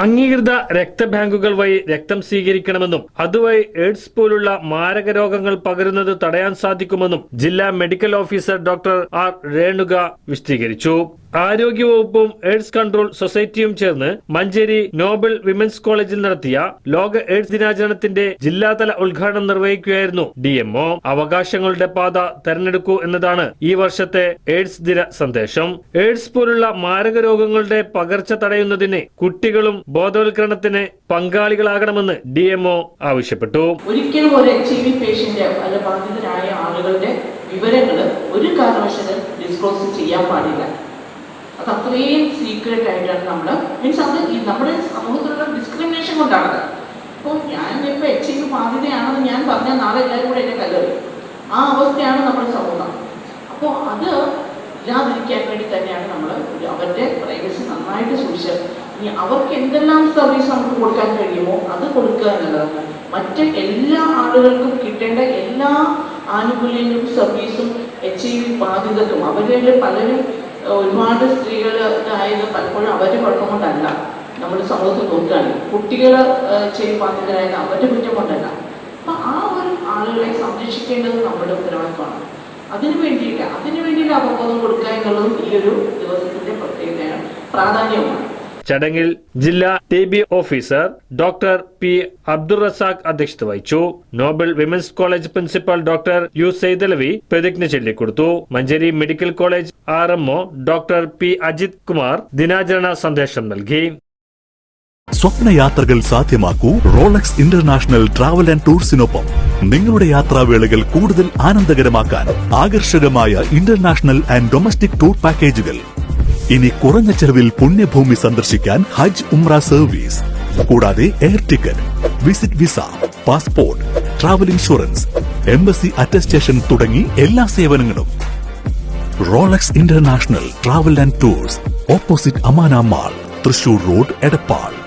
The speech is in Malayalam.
അംഗീകൃത രക്തബാങ്കുകൾ വഴി രക്തം സ്വീകരിക്കണമെന്നും അതുവഴി എയ്ഡ്സ് പോലുള്ള മാരക രോഗങ്ങൾ പകരുന്നത് തടയാൻ സാധിക്കുമെന്നും ജില്ലാ medical officer doctor R Renuka വിശദീകരിച്ചു. ആരോഗ്യവകുപ്പും എയ്ഡ്സ് കൺട്രോൾ സൊസൈറ്റിയും ചേർന്ന് മഞ്ചേരി നോബൽ വിമൻസ് കോളേജിൽ നടത്തിയ ലോക എയ്ഡ്സ് ദിനാചരണത്തിന്റെ ജില്ലാതല ഉദ്ഘാടനം നിർവഹിക്കുകയായിരുന്നു ഡിഎംഒ. അവകാശങ്ങളുടെ പാത തെരഞ്ഞെടുക്കൂ എന്നതാണ് ഈ വർഷത്തെ എയ്ഡ്സ് ദിന സന്ദേശം. എയ്ഡ്സ് പോലുള്ള മാരക രോഗങ്ങളുടെ പകർച്ച തടയുന്നതിന് കുട്ടികളും ബോധവൽക്കരണത്തിന് പങ്കാളികളാകണമെന്ന് ഡി എംഒ ആവശ്യപ്പെട്ടു. ഒരിക്കലും ഒരു എച്ച് ഐ വി പേഷ്യന്റ് അല്ല ബാധിതരായ ആളുകളുടെ വിവരങ്ങൾ ഒരു കാരണവശാലും ഡിസ്ക്ലോസ് ചെയ്യാൻ പാടില്ല. അത് അത്രയും സീക്രട്ട് ആയിട്ടാണ് നമ്മൾ മീൻസ് അത് നമ്മുടെ സമൂഹത്തിലുള്ള ഡിസ്ക്രിമിനേഷൻ കൊണ്ടാണത്. അപ്പോൾ ഞാൻ ഇപ്പോൾ എച്ച് ഐ ഞാൻ പറഞ്ഞാൽ നാളെ എല്ലാവരും കൂടെ എന്നെ കല്ലറി ആ അവസ്ഥയാണ് നമ്മുടെ സമൂഹം. അപ്പോൾ അത് ഇല്ലാതിരിക്കാൻ വേണ്ടി തന്നെയാണ് നമ്മൾ അവരുടെ പ്രൈവസി നന്നായിട്ട് സൂക്ഷിച്ചത്. ഇനി അവർക്ക് എന്തെല്ലാം സർവീസ് നമുക്ക് കൊടുക്കാൻ കഴിയുമോ അത് കൊടുക്കുക എന്നുള്ളതാണ് മറ്റ് എല്ലാ ആളുകൾക്കും കിട്ടേണ്ട എല്ലാ ആനുകൂല്യങ്ങളും സർവീസും എച്ച് ഐ വി ബാധിതർക്കും അവരിൽ പലരും ഒരുപാട് സ്ത്രീകൾ ആയത് പലപ്പോഴും അവരുടെ കുഴപ്പം കൊണ്ടല്ല. നമ്മൾ സമൂഹത്തിൽ നോക്കുകയാണ്. കുട്ടികൾ ബാധിതരായത് അവരുടെ കുറ്റം കൊണ്ടല്ല. അപ്പം ആ ഒരു ആളുകളെ സംരക്ഷിക്കേണ്ടത് നമ്മുടെ ഉത്തരവാദിത്വമാണ്. അതിനു വേണ്ടിയിട്ട് അതിനു വേണ്ടിയിട്ട് അവബോധം കൊടുക്കുക എന്നുള്ളതും ഈ ഒരു ദിവസത്തിന്റെ പ്രത്യേകതയാണ് പ്രാധാന്യവുമാണ്. ചടങ്ങിൽ ജില്ലാ T B officer doctor P Abdul Razak അധ്യക്ഷത വഹിച്ചു. Noble women's college principal doctor U Saidalavi പ്രതിജ്ഞ ചൊല്ലിക്കൊടുത്തു Manjeri medical college R MO doctor P Ajith Kumar ദിനാചരണ സന്ദേശം നൽകി. സ്വപ്നയാത്രകൾ സാധ്യമാക്കൂ റോളക്സ് ഇന്റർനാഷണൽ ട്രാവൽ ആൻഡ് ടൂർസിനൊപ്പം. നിങ്ങളുടെ യാത്രാവേളകൾ കൂടുതൽ ആനന്ദകരമാക്കാൻ ആകർഷകമായ ഇന്റർനാഷണൽ ആൻഡ് ഡൊമസ്റ്റിക് ടൂർ പാക്കേജുകൾ. ഇനി കുറഞ്ഞ ചെലവിൽ പുണ്യഭൂമി സന്ദർശിക്കാൻ ഹജ്ജ് ഉംറ സർവീസ്. കൂടാതെ air ticket visit visa passport travel insurance embassy attestation തുടങ്ങി എല്ലാ സേവനങ്ങളും. Rolex international travel and tours opposite Amana mall Thrissur road Edappal.